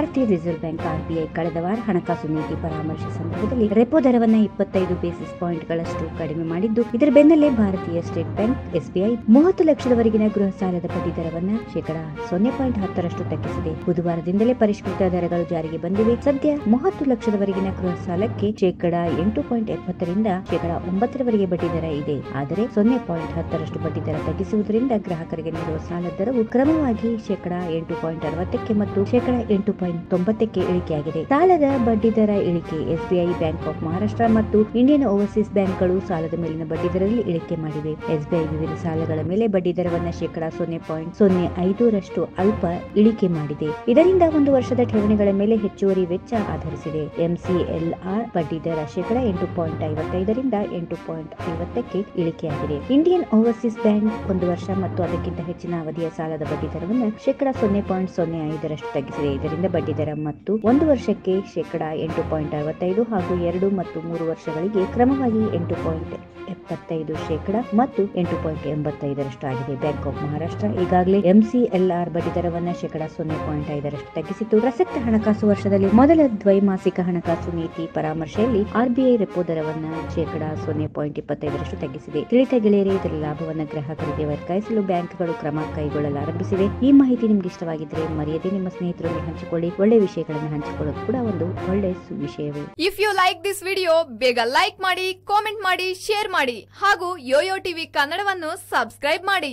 ಭಾರತೀಯ reserve bank RBI ಕಳೆದ ವಾರ ಹಣಕಾಸು ನೀತಿ ಪರಾಮರ್ಶೆ ಸಂದರ್ಭದಲ್ಲಿ ರೆಪೋ ದರವನ್ನು ಇಪ್ಪತ್ತೈದು ಬೇಸಿಸ್ ಪಾಯಿಂಟ್ ಗಳಷ್ಟು ಕಡಿಮೆ ಮಾಡಿದ್ದು, ಇದರ ಬೆನ್ನಲ್ಲೇ ಭಾರತೀಯ ಸ್ಟೇಟ್ ಬ್ಯಾಂಕ್, ಎಸ್ಬಿಐ ಮೂವತ್ತು ಲಕ್ಷದವರೆಗಿನ ಗೃಹ ಸಾಲದ ಬಡ್ಡಿ ದರವನ್ನು ಶೇಕಡಾ ಸೊನ್ನೆ ಪಾಯಿಂಟ್ ಹತ್ತರಷ್ಟು ತಗ್ಗಿಸಿದೆ. ಬುಧವಾರದಿಂದಲೇ ಪರಿಷ್ಕೃತ ದರಗಳು ಜಾರಿಗೆ ಬಂದಿವೆ. ಸದ್ಯ ಮೂವತ್ತು ಲಕ್ಷದವರೆಗಿನ ಗೃಹ ಸಾಲಕ್ಕೆ ಶೇಕಡಾ ಎಂಟು ಪಾಯಿಂಟ್ ಎಪ್ಪತ್ತರಿಂದ ಶೇಕಡಾ ಒಂಬತ್ತರವರೆಗೆ ಬಡ್ಡಿ ದರ ಇದೆ. ಆದರೆ ಸೊನ್ನೆ ಪಾಯಿಂಟ್ ಹತ್ತರಷ್ಟು ಬಡ್ಡಿ ದರ ತಗ್ಗಿಸುವುದರಿಂದ ಗ್ರಾಹಕರಿಗೆ ನೀಡುವ ಸಾಲ ದರವು ಕ್ರಮವಾಗಿ ಶೇಕಡಾ ಎಂಟು ಪಾಯಿಂಟ್ ಅರವತ್ತಕ್ಕೆ ಮತ್ತು ಶೇಕಡಾ ಎಂಟು ಪಾಯಿಂಟ್ ತೊಂಬತ್ತಕ್ಕೆ ಇಳಿಕೆಯಾಗಿದೆ. ಸಾಲದ ಬಡ್ಡಿ ದರ ಇಳಿಕೆ, ಎಸ್ಬಿಐ, ಬ್ಯಾಂಕ್ ಆಫ್ ಮಹಾರಾಷ್ಟ್ರ ಮತ್ತು ಇಂಡಿಯನ್ ಓವರ್ಸೀಸ್ ಬ್ಯಾಂಕ್ಗಳು ಸಾಲದ ಮೇಲಿನ ಬಡ್ಡಿ ದರದಲ್ಲಿ ಇಳಿಕೆ ಮಾಡಿವೆ. ಎಸ್ಬಿಐ ವಿವಿಧ ಸಾಲಗಳ ಮೇಲೆ ಬಡ್ಡಿ ದರವನ್ನ ಶೇಕಡಾ ಸೊನ್ನೆ ಪಾಯಿಂಟ್ ಸೊನ್ನೆ ಐದರಷ್ಟು ಅಲ್ಪ ಇಳಿಕೆ ಮಾಡಿದೆ. ಇದರಿಂದ ಒಂದು ವರ್ಷದ ಠೇವಣಿಗಳ ಮೇಲೆ ಹೆಚ್ಚುವರಿ ವೆಚ್ಚ ಆಧರಿಸಿದೆ. ಎಂಸಿಎಲ್ಆರ್ ಬಡ್ಡಿ ದರ ಶೇಕಡಾ ಎಂಟು ಪಾಯಿಂಟ್ ಐವತ್ತೈದರಿಂದ ಎಂಟು ಪಾಯಿಂಟ್ ಐವತ್ತಕ್ಕೆ ಇಳಿಕೆಯಾಗಿದೆ. ಇಂಡಿಯನ್ ಓವರ್ಸೀಸ್ ಬ್ಯಾಂಕ್ ಒಂದು ವರ್ಷ ಮತ್ತು ಅದಕ್ಕಿಂತ ಹೆಚ್ಚಿನ ಅವಧಿಯ ಸಾಲದ ಬಡ್ಡಿ ದರವನ್ನು ಶೇಕಡಾ ಸೊನ್ನೆ ಪಾಯಿಂಟ್ ಸೊನ್ನೆ ಐದರಷ್ಟು ತಗ್ಗಿಸಿದೆ. ಇದರಿಂದ ಬಡ್ಡಿ ದರ ಮತ್ತು ಒಂದು ವರ್ಷಕ್ಕೆ ಶೇಕಡಾ ಎಂಟು ಪಾಯಿಂಟ್ ಅರವತ್ತೈದು ಹಾಗೂ ಎರಡು ಮತ್ತು ಮೂರು ವರ್ಷಗಳಿಗೆ ಕ್ರಮವಾಗಿ ಎಂಟು ಪಾಯಿಂಟ್ ಎಪ್ಪತ್ತೈದು ಶೇಕಡ ಮತ್ತು ಎಂಟು ಪಾಯಿಂಟ್ ಎಂಬತ್ತೈದರಷ್ಟು ಆಗಿದೆ. ಬ್ಯಾಂಕ್ ಆಫ್ ಮಹಾರಾಷ್ಟ್ರ ಈಗಾಗಲೇ ಎಂಸಿಎಲ್ಆರ್ ಬಡ್ಡಿ ದರವನ್ನ ಶೇಕಡಾ ಸೊನ್ನೆ ಪಾಯಿಂಟ್ ಐದರಷ್ಟು ತಗ್ಗಿಸಿತ್ತು. ಪ್ರಸಕ್ತ ಹಣಕಾಸು ವರ್ಷದಲ್ಲಿ ಮೊದಲ ದ್ವೈಮಾಸಿಕ ಹಣಕಾಸು ನೀತಿ ಪರಾಮರ್ಶೆಯಲ್ಲಿ ಆರ್ಬಿಐ ರೆಪೋ ದರವನ್ನ ಶೇಕಡಾ ಸೊನ್ನೆ ಪಾಯಿಂಟ್ ಇಪ್ಪತ್ತೈದರಷ್ಟು ತಗ್ಗಿಸಿದೆ. ತಿಳಿತ ಗೆಳೆಯರೇ ಇದರ ಲಾಭವನ್ನು ಗ್ರಾಹಕರಿಗೆ ವರ್ಗಾಯಿಸಲು ಬ್ಯಾಂಕ್ಗಳು ಕ್ರಮ ಕೈಗೊಳ್ಳಲಾರಂಭಿಸಿವೆ. ಈ ಮಾಹಿತಿ ನಿಮ್ಗೆ ಇಷ್ಟವಾಗಿದ್ರೆ ಮರೆಯದೆ ನಿಮ್ಮ ಸ್ನೇಹಿತರೊಂದಿಗೆ ಹಂಚಿಕೊಳ್ಳಿ. ಒಳ್ಳೆ ವಿಷಯಗಳನ್ನು ಹಂಚಿಕೊಳ್ಳೋದು ಕೂಡ ಒಂದು ಒಳ್ಳೆ ವಿಷಯವೇ. If you like this video ಬೇಗ ಲೈಕ್ ಮಾಡಿ ಕಾಮೆಂಟ್ ಮಾಡಿ ಶೇರ್ ಮಾಡಿ ಹಾಗೂ ಯೋಯೋ ಟಿವಿ ಕನ್ನಡವನ್ನು ಸಬ್ಸ್ಕ್ರೈಬ್ ಮಾಡಿ.